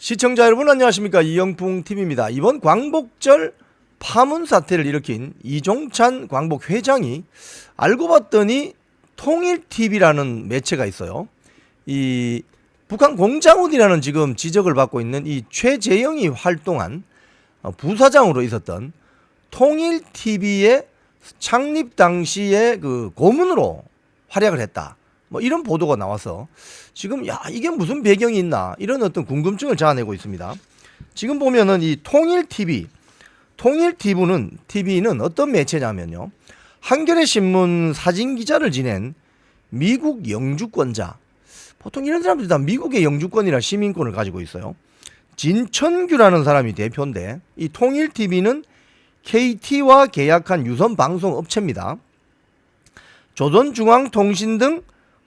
시청자 여러분 안녕하십니까 이영풍 TV입니다. 이번 광복절 파문 사태를 일으킨 이종찬 광복 회장이 알고 봤더니 통일 TV라는 매체가 있어요. 이 북한 공장원이라는 지금 지적을 받고 있는 이 최재영이 활동한 어, 부사장으로 있었던 통일 TV의 창립 당시에 그 고문으로 활약을 했다. 뭐 이런 보도가 나와서 지금 야 이게 무슨 배경이 있나 이런 어떤 궁금증을 자아내고 있습니다. 지금 보면은 이 통일 TV, 통일 TV는 TV는 어떤 매체냐면요. 한겨레 신문 사진 기자를 지낸 미국 영주권자. 보통 이런 사람들이 다 미국의 영주권이나 시민권을 가지고 있어요. 진천규라는 사람이 대표인데 이 통일 TV는 KT와 계약한 유선 방송 업체입니다. 조선중앙통신 등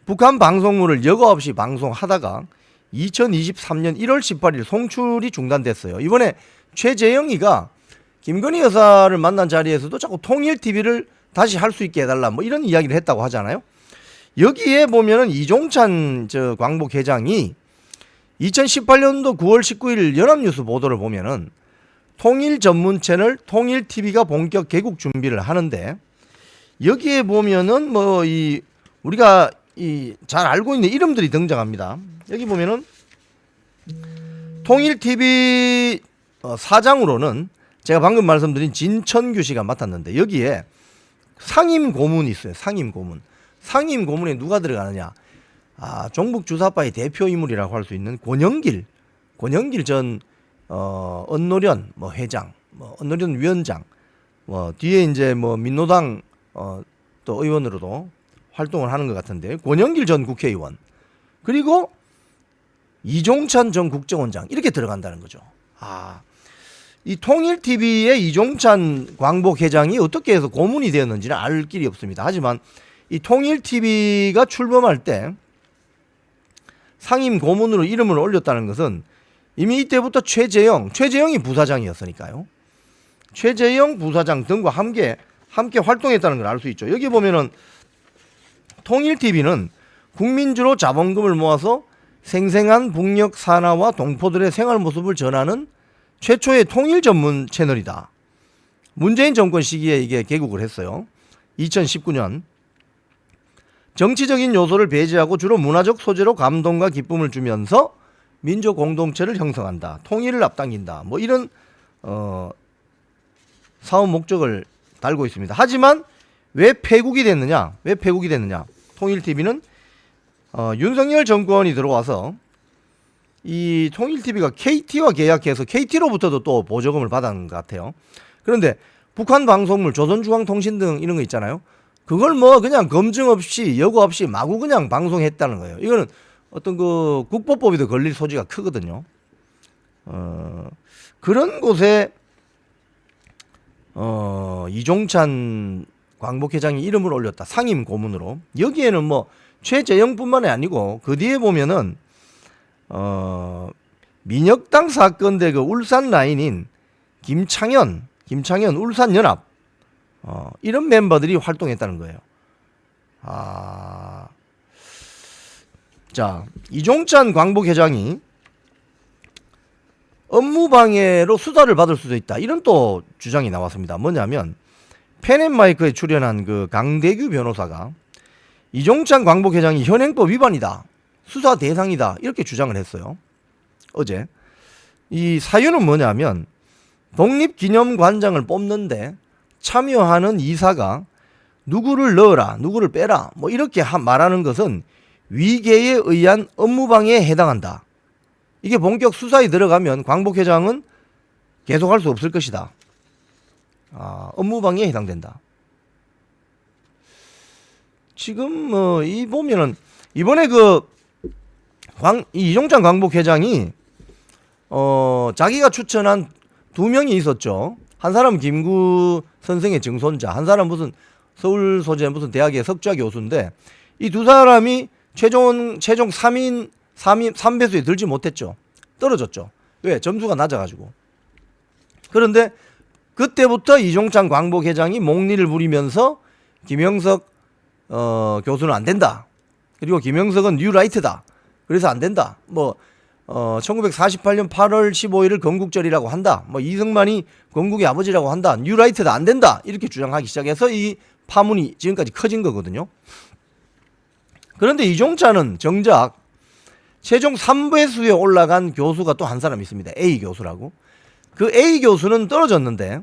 북한 방송물을 여과 없이 방송하다가 2023년 1월 18일 송출이 중단됐어요. 이번에 최재영이가 김건희 여사를 만난 자리에서도 자꾸 통일 TV를 다시 할 수 있게 해달라 뭐 이런 이야기를 했다고 하잖아요. 여기에 보면은 이종찬 저 광복 회장이 2018년도 9월 19일 연합뉴스 보도를 보면은 통일 전문 채널 통일 TV가 본격 개국 준비를 하는데 여기에 보면은 뭐 이 우리가 이 잘 알고 있는 이름들이 등장합니다. 여기 보면은 통일 TV 어, 사장으로는 제가 방금 말씀드린 진천규 씨가 맡았는데 여기에 상임 고문이 있어요. 상임 고문. 상임 고문에 누가 들어가느냐? 아, 종북 주사파의 대표 인물이라고 할 수 있는 권영길, 권영길 전 어, 언노련 뭐 회장, 뭐 언노련 위원장, 뭐 뒤에 이제 뭐 민노당 어, 또 의원으로도 활동을 하는 것 같은데 권영길 전 국회의원 그리고 이종찬 전 국정원장 이렇게 들어간다는 거죠. 아, 이 통일 TV의 이종찬 광복 회장이 어떻게 해서 고문이 되었는지는 알 길이 없습니다. 하지만 이 통일 TV가 출범할 때 상임 고문으로 이름을 올렸다는 것은 이미 이때부터 최재영, 최재영이 부사장이었으니까요. 최재영 부사장 등과 함께 함께 활동했다는 걸 알 수 있죠. 여기 보면은 통일 TV는 국민주로 자본금을 모아서 생생한 북녘 산하와 동포들의 생활 모습을 전하는 최초의 통일 전문 채널이다. 문재인 정권 시기에 이게 개국을 했어요. 2019년 정치적인 요소를 배제하고 주로 문화적 소재로 감동과 기쁨을 주면서 민족 공동체를 형성한다. 통일을 앞당긴다. 뭐 이런 어 사업 목적을 달고 있습니다. 하지만 왜 폐국이 됐느냐? 왜 폐국이 됐느냐? 통일 TV는 어, 윤석열 정권이 들어와서 이 통일 TV가 KT와 계약해서 KT로부터도 또 보조금을 받은 것 같아요. 그런데 북한 방송물, 조선중앙통신 등 이런 거 있잖아요. 그걸 뭐 그냥 검증 없이 여과 없이 마구 그냥 방송했다는 거예요. 이거는 어떤 그 국보법에도 걸릴 소지가 크거든요. 어, 그런 곳에 어, 이종찬 광복 회장이 이름을 올렸다. 상임 고문으로. 여기에는 뭐 최재영뿐만이 아니고 그 뒤에 보면은 어, 민혁당 사건 대그 울산 라인인 김창현, 김창현 울산 연합 어, 이런 멤버들이 활동했다는 거예요. 아. 자, 이종찬 광복 회장이 업무방해로 수사를 받을 수도 있다. 이런 또 주장이 나왔습니다. 뭐냐면 펜앤마이크에 출연한 그 강대규 변호사가 이종찬 광복 회장이 현행법 위반이다. 수사 대상이다. 이렇게 주장을 했어요. 어제. 이 사유는 뭐냐면 독립기념관장을 뽑는데 참여하는 이사가 누구를 넣어라, 누구를 빼라, 뭐 이렇게 하- 말하는 것은 위계에 의한 업무방해에 해당한다. 이게 본격 수사에 들어가면 광복 회장은 계속할 수 없을 것이다. 아, 업무방해에 해당된다. 지금 뭐이 보면은 이번에 그 광, 이 이종찬 광복 회장이 어 자기가 추천한 두 명이 있었죠. 한 사람은 김구 선생의 증손자, 한 사람 은 무슨 서울 소재 무슨 대학의 석좌 교수인데 이 두 사람이 최종 최종 3인 3인 3배수에 들지 못했죠. 떨어졌죠. 왜? 점수가 낮아 가지고. 그런데 그때부터 이종찬 광복 회장이 목리를 부리면서 김영석 어, 교수는 안 된다. 그리고 김영석은 뉴라이트다. 그래서 안 된다. 뭐 어 1948년 8월 15일을 건국절이라고 한다. 뭐 이승만이 건국의 아버지라고 한다. 뉴라이트다 안 된다. 이렇게 주장하기 시작해서 이 파문이 지금까지 커진 거거든요. 그런데 이종차는 정작 최종 3배수에 올라간 교수가 또 한 사람 있습니다. A 교수라고. 그 A 교수는 떨어졌는데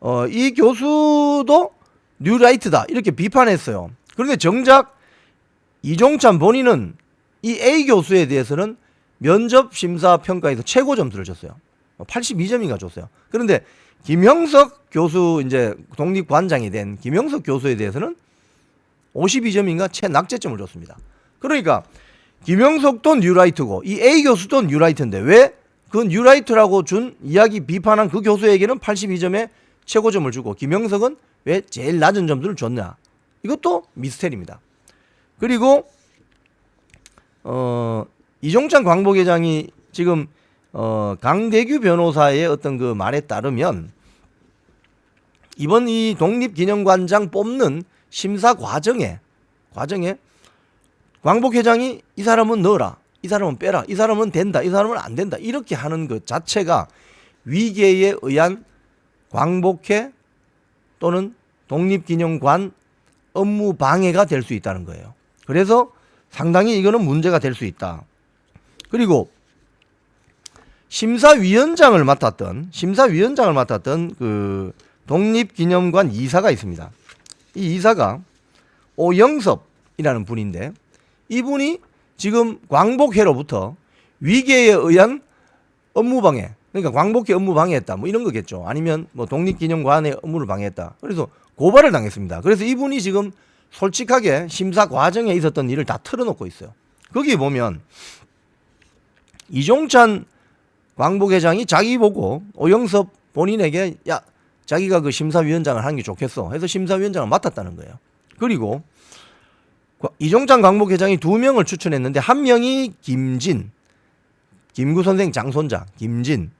어, 이 교수도 뉴라이트다 이렇게 비판했어요. 그런데 정작 이종찬 본인은 이 A 교수에 대해서는 면접 심사 평가에서 최고 점수를 줬어요. 82점인가 줬어요. 그런데 김형석 교수 이제 독립 관장이 된 김형석 교수에 대해서는 52점인가 최 낙제점을 줬습니다. 그러니까 김형석도 뉴라이트고 이 A 교수도 뉴라이트인데 왜 그 뉴라이트라고 준 이야기 비판한 그 교수에게는 82점에 최고점을 주고 김형석은 왜 제일 낮은 점수를 줬냐? 이것도 미스테리입니다. 그리고 어 이종찬 광복회장이 지금 어 강대규 변호사의 어떤 그 말에 따르면 이번 이 독립기념관장 뽑는 심사 과정에 과정에 광복 회장이 이 사람은 넣어라, 이 사람은 빼라, 이 사람은 된다, 이 사람은 안 된다 이렇게 하는 것 자체가 위계에 의한 광복회 또는 독립기념관 업무 방해가 될 수 있다는 거예요. 그래서 상당히 이거는 문제가 될 수 있다. 그리고 심사위원장을 맡았던 심사위원장을 맡았던 그 독립기념관 이사가 있습니다. 이 이사가 오영섭이라는 분인데 이분이 지금 광복회로부터 위계에 의한 업무 방해 그러니까 광복회 업무 방해했다 뭐 이런 거겠죠. 아니면 뭐 독립기념관의 업무를 방해했다. 그래서 고발을 당했습니다. 그래서 이분이 지금 솔직하게 심사 과정에 있었던 일을 다 털어놓고 있어요. 거기 보면 이종찬 광복회장이 자기 보고 오영섭 본인에게 야 자기가 그 심사위원장을 하는 게 좋겠어 해서 심사위원장을 맡았다는 거예요. 그리고 과- 이종찬 광복 회장이 두 명을 추천했는데 한 명이 김진 김구 선생 장손자 김진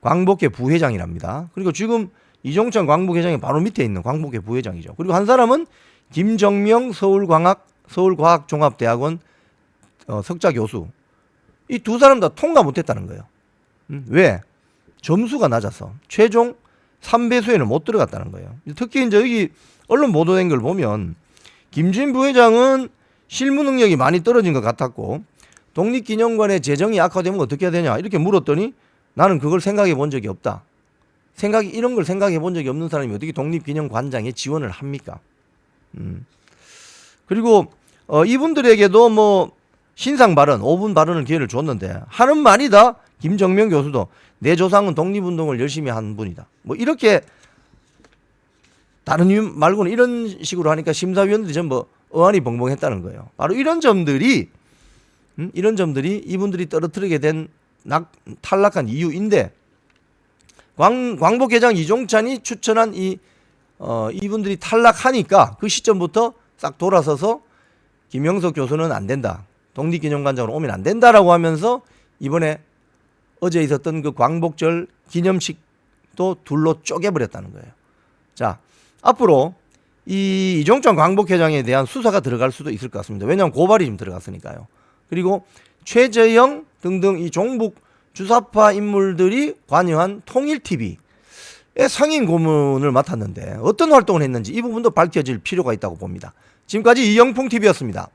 광복회 부회장이랍니다. 그리고 지금 이종찬 광복 회장이 바로 밑에 있는 광복회 부회장이죠. 그리고 한 사람은 김정명 서울광학 서울과학종합대학원 어, 석자 교수. 이 두 사람 다 통과 못했다는 거예요. 음, 왜? 점수가 낮아서 최종 3배수에는 못 들어갔다는 거예요. 특히 이제 여기 언론 보도된 걸 보면 김진 부회장은 실무 능력이 많이 떨어진 것 같았고 독립기념관의 재정이 악화되면 어떻게 해야 되냐 이렇게 물었더니 나는 그걸 생각해 본 적이 없다. 생각이 이런 걸 생각해 본 적이 없는 사람이 어떻게 독립기념관장에 지원을 합니까? 음. 그리고 어, 이분들에게도 뭐 신상 발언, 5분 발언을 기회를 줬는데 하는 말이 다 김정명 교수도 내 조상은 독립운동을 열심히 한 분이다. 뭐 이렇게 다른 이유 말고는 이런 식으로 하니까 심사위원들이 전부 어안이 벙벙했다는 거예요. 바로 이런 점들이 음? 이런 점들이 이분들이 떨어뜨리게 된 낙, 탈락한 이유인데 광, 광복회장 이종찬이 추천한 이 어, 이분들이 탈락하니까 그 시점부터 싹 돌아서서 김영석 교수는 안 된다. 독립기념관장으로 오면 안 된다라고 하면서 이번에 어제 있었던 그 광복절 기념식도 둘로 쪼개버렸다는 거예요. 자, 앞으로 이 이종찬 광복회장에 대한 수사가 들어갈 수도 있을 것 같습니다. 왜냐하면 고발이 좀 들어갔으니까요. 그리고 최재형 등등 이 종북 주사파 인물들이 관여한 통일TV의 상임 고문을 맡았는데 어떤 활동을 했는지 이 부분도 밝혀질 필요가 있다고 봅니다. 지금까지 이영풍 TV였습니다.